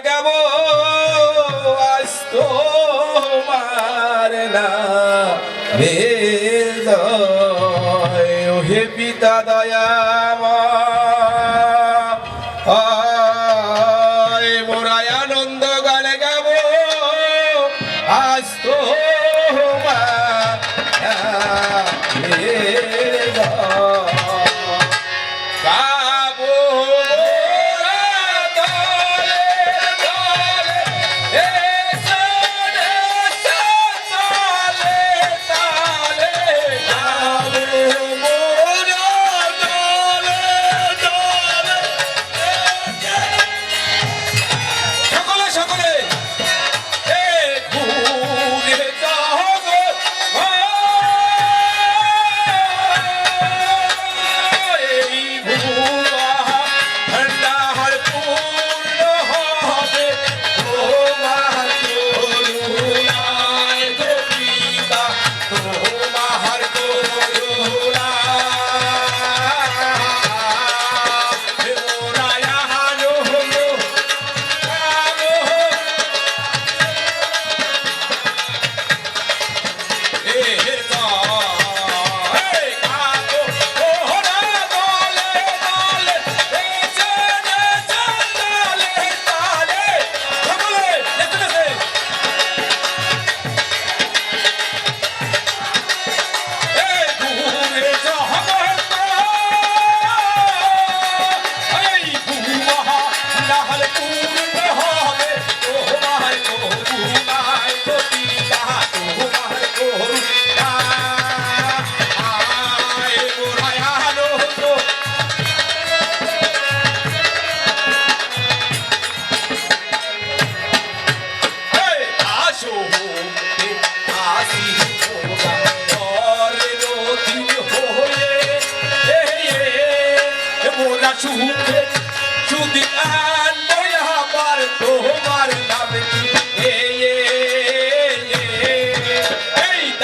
গাবো আজ তোমার নামে জয় হে পিতা দয়া মোরা আনন্দ গানে গাবো। আজ তো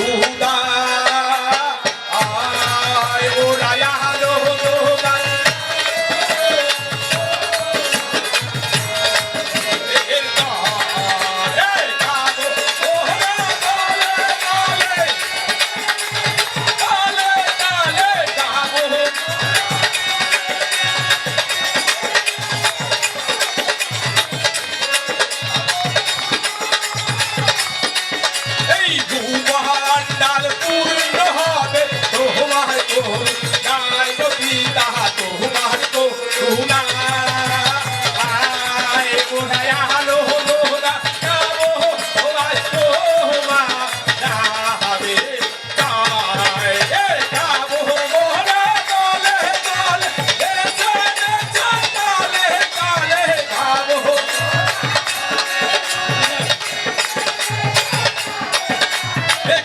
ઉડા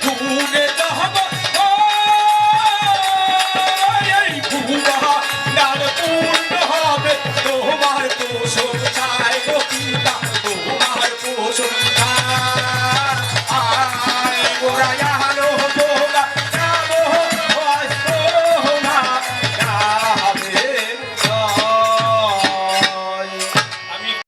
খুনে